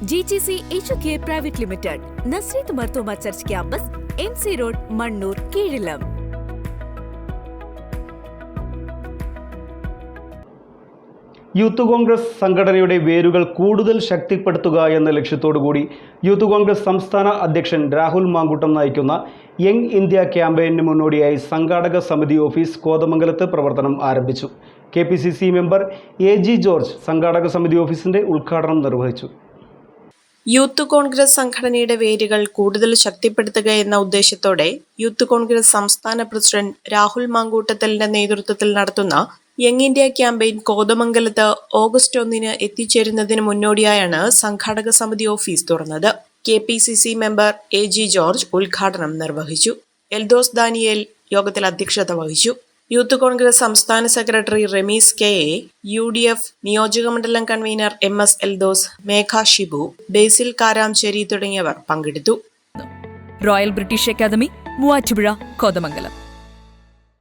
G G C H K private limited Nazareth Marthoma church campus M C road Mannoor കീഴിലം youth Congress സംഘടനയുടെ വേരുകൾ കൂടുതൽ ശക്തിപ്പെടുത്തുക എന്ന ലക്ഷ്യത്തോടുകൂടി youth Congress സംസ്ഥാന അധ്യക്ഷൻ രാഹുൽ മാങ്കൂട്ടം നയിക്കുന്ന യങ് ഇന്ത്യ ക്യാമ്പയിന് മുന്നോടിയായി സംഘാടക സമിതി ഓഫീസ് കോതമംഗലത്ത് പ്രവർത്തനം ആരംഭിച്ചു. കെ മെമ്പർ എ ജോർജ് സംഘാടക സമിതി ഓഫീസിന്റെ ഉദ്ഘാടനം നിർവഹിച്ചു. യൂത്ത് കോൺഗ്രസ് സംഘടനയുടെ വേരുകൾ കൂടുതൽ ശക്തിപ്പെടുത്തുക എന്ന ഉദ്ദേശത്തോടെ യൂത്ത് കോൺഗ്രസ് സംസ്ഥാന പ്രസിഡന്റ് രാഹുൽ മാങ്കൂട്ടത്തലിന്റെ നേതൃത്വത്തിൽ നടത്തുന്ന യങ് ഇന്ത്യ ക്യാമ്പയിൻ കോതമംഗലത്ത് ഓഗസ്റ്റ് ഒന്നിന് എത്തിച്ചേരുന്നതിന് മുന്നോടിയായാണ് സംഘാടക സമിതി ഓഫീസ് തുറന്നത്. K P C C member A G George ഉദ്ഘാടനം നിർവഹിച്ചു. എൽദോസ് ദാനിയേൽ യോഗത്തിൽ അധ്യക്ഷത വഹിച്ചു. യൂത്ത് കോൺഗ്രസ് സംസ്ഥാന secretary Ramees K A U D F നിയോജകമണ്ഡലം convener M S Eldhose Megha Shibu Basil Karamchery തുടങ്ങിയവർ പങ്കെടുത്തു. Royal British academy Muvattupuzha Kothamangalam.